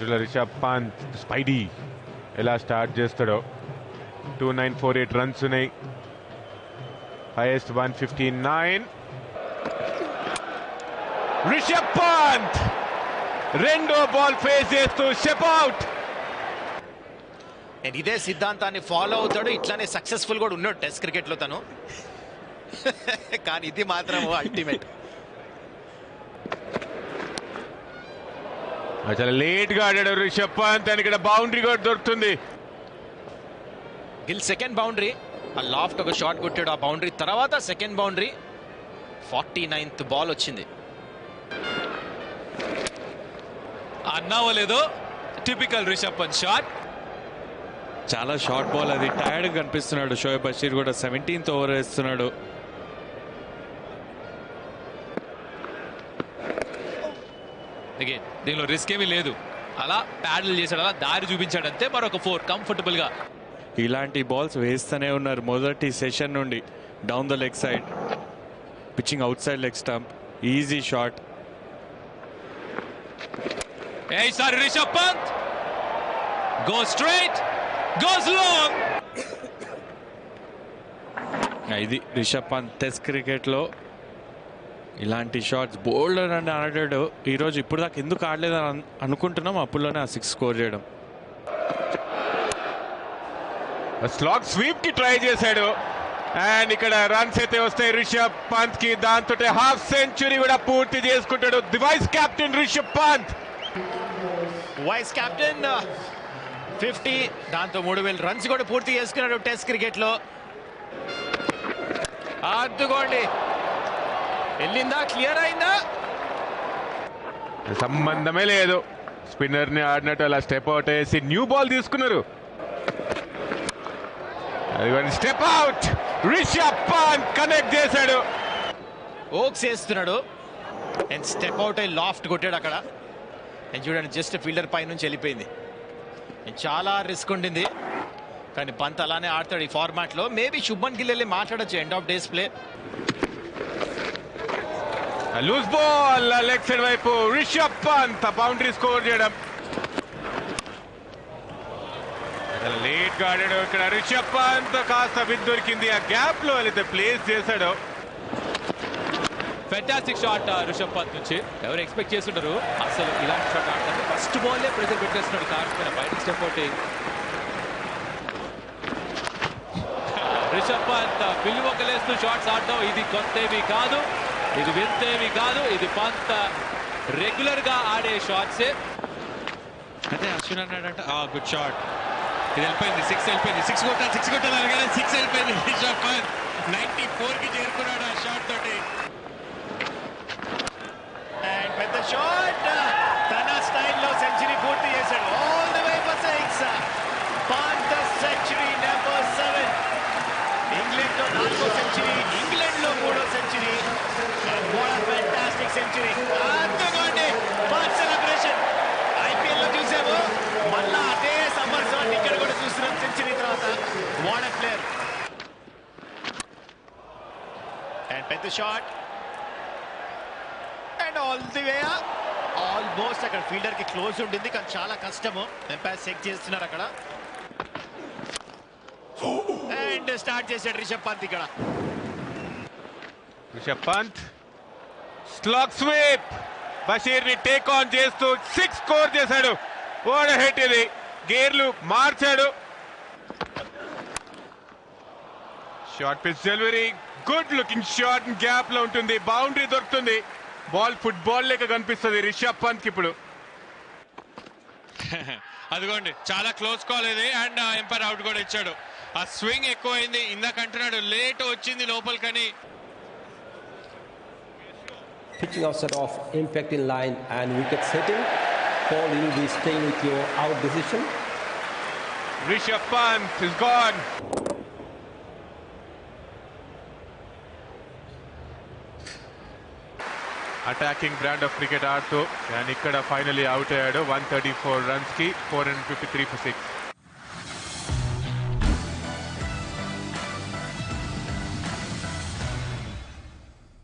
అటుల Rishabh Pant Spidey ఎలా start చేస్తాడో. Two nine four eight runs ఉన్నాయి. Highest one fifty nine. Rishabh Pant! రెండో ball face చేస్తూ షెప్ అవుట్. నేను ఇదే సిద్ధాంతాన్ని ఫాలో అవుతాడు. ఇట్లానే సక్సెస్ఫుల్ కూడా ఉన్నాడు టెస్ట్ క్రికెట్లో తను. కానీ ఇది మాత్రం అల్టిమేట్ చాలా లేట్గా ఆడాడు రిషబ్ పంత్ అని ఇక్కడ బౌండరీ కూడా దొరుకుతుంది. గిల్ సెకండ్ బౌండరీ ఆ లాఫ్ట్ ఒక షాట్ కొట్టాడు ఆ బౌండరీ తర్వాత second boundary forty ninth ball వచ్చింది. అన్నావో లేదో టిపికల్ రిషబ్ పంత్ షాట్ చాలా షార్ట్ బాల్ అది. టైర్డ్ కనిపిస్తున్నాడు. షోయబ్ బషీర్ కూడా సెవెంటీన్త్ ఓవర్ వేస్తున్నాడు. అగైన్ దీనిలో రిస్క్ ఏమీ లేదు. అలా ప్యాడల్ చేశాడు అలా దారి చూపించాడు అంతే. మరొక ఫోర్ కంఫర్టబుల్గా. ఇలాంటి బాల్స్ వేస్తూనే ఉన్నారు మొదటి సెషన్ నుండి. Down the leg side pitching outside leg stump easy shot ఈసారి Rishabh Pant go straight goes long ఇది రిషబ్ పంత్ టెస్ట్ క్రికెట్లో ఇలాంటి షాట్స్ బోల్డర్ అని ఆడాడు ఈరోజు ఇప్పుడు దాకా ఎందుకు ఆడలేదు అని అను- అనుకుంటున్నాం. అప్పుల్లోనే ఆ సిక్స్ స్కోర్ చేయడం. స్లాగ్ స్వీప్కి ట్రై చేశాడు. అండ్ ఇక్కడ రన్స్ అయితే వస్తాయి. రిషబ్ పంత్కి దాంతో హాఫ్ సెంచరీ కూడా పూర్తి చేసుకుంటాడు. The vice captain Rishabh Pant. Vice captain fifty దాంతో మూడు వేల రన్స్ కూడా పూర్తి చేసుకున్నాడు టెస్ట్ క్రికెట్లో. అద్దుకోండి. వెళ్ళిందా? క్లియర్ అయిందా? సంబంధమే లేదు. స్పిన్నర్ని ఆడినట్టు అలా స్టెప్ అవుట్ వేసి న్యూ బాల్ తీసుకున్నారు. అది step out Rishabh Pant connect చేశాడు. ఓక్స్ వేస్తున్నాడు. అండ్ స్టెప్ అవుట్ అయి లాఫ్ట్ కొట్టాడు అక్కడ. అండ్ చూడండి జస్ట్ ఫీల్డర్ పై నుంచి వెళ్ళిపోయింది. చాలా రిస్క్ ఉండింది. కానీ పంత్ అలానే ఆడతాడు ఈ ఫార్మాట్లో. మేబీ శుభన్ గిల్ వెళ్ళి మాట్లాడచ్చు end of days play loose ball leg side వైపు రిషబ్ పంత్ బౌండరీ స్కోర్ చేయడం. లేట్గా ఆడాడు ఇక్కడ రిషబ్ పంత్ కాస్త విత్ దొరికింది. ఆ గ్యాప్లో వెళితే ప్లేస్ చేశాడు. ఫెంటాస్టిక్ షాట్ రిషబ్ పంత్ నుంచి. ఎవరు ఎక్స్పెక్ట్ చేస్తుంటారు? అసలు ఇలాంటి షాట్ ఆడతారు. ఫస్ట్ బాల్ ప్రెజర్ పెట్టేస్తున్నాడు కార్స్ పైన. బయట స్టెప్ ఒకటి రిషబ్ పంత్ పిల్లువకలేస్తూ షాట్స్ ఆడడం. ఇది కొత్తేవి కాదు. ఇది వింతేవి కాదు ఇది పంత రెగ్యులర్గా ఆడే షాట్స్ అదే అశ్విన్ అన్నాడంట గుడ్ షాట్ ఇది వెళ్ళిపోయింది సిక్స్ వెళ్ళిపోయింది. సిక్స్ కొట్టాలి సిక్స్ కొట్టాలి సిక్స్ వెళ్ళిపోయింది. నైన్టీ ఫోర్కి చేరుకున్నాడు ఆ షాట్ తోటి. సెంచరీ. అందుకోండి ఫస్ట్ సెలబ్రేషన్ ఐపీఎల్లో చూసాము. మళ్ళా అదే సమ్మర్ ఇక్కడ కూడా చూస్తున్నాం సెంచరీ తర్వాత. వాట్ ప్లేయర్ అండ్ పెద్ద shot and all the way almost అక్కడ ఫీల్డర్కి క్లోజ్ ఉండింది కానీ చాలా కష్టము. ఎంపైర్ చెక్ చేస్తున్నారు అక్కడ. అండ్ స్టార్ట్ చేశాడు రిషబ్ పంత్ ఇక్కడ. రిషబ్ పంత్. స్లాగ్ స్వీప్ బషీర్ని టేక్ ఆన్ చేస్తూ సిక్స్ స్కోర్ చేశాడు. ఓడ హెట్ ఇది. గేర్లు మార్చాడు. Short pitch delivery good looking short గ్యాప్లో ఉంటుంది. బౌండరీ దొరుకుతుంది. బాల్ ఫుట్బాల్ లేక కనిపిస్తుంది. రిషబ్ పంత్ ఇప్పుడు. అదిగోండి. చాలా క్లోజ్ కాల్ ఇది. అండ్ ఎంపైర్ అవుట్ కూడా ఇచ్చాడు. ఆ స్వింగ్ ఎక్కువైంది. ఇందాక అంటున్నాడు లేట్ వచ్చింది లోపలికని. pitching outside of impact in line and wicket setting. Paul, you will be staying with your out decision. Rishabh Pant is gone attacking brand of cricket ఆడుతూ and ఇక్కడ finally out అయ్యాడు one thirty four runs కి four hundred fifty three for six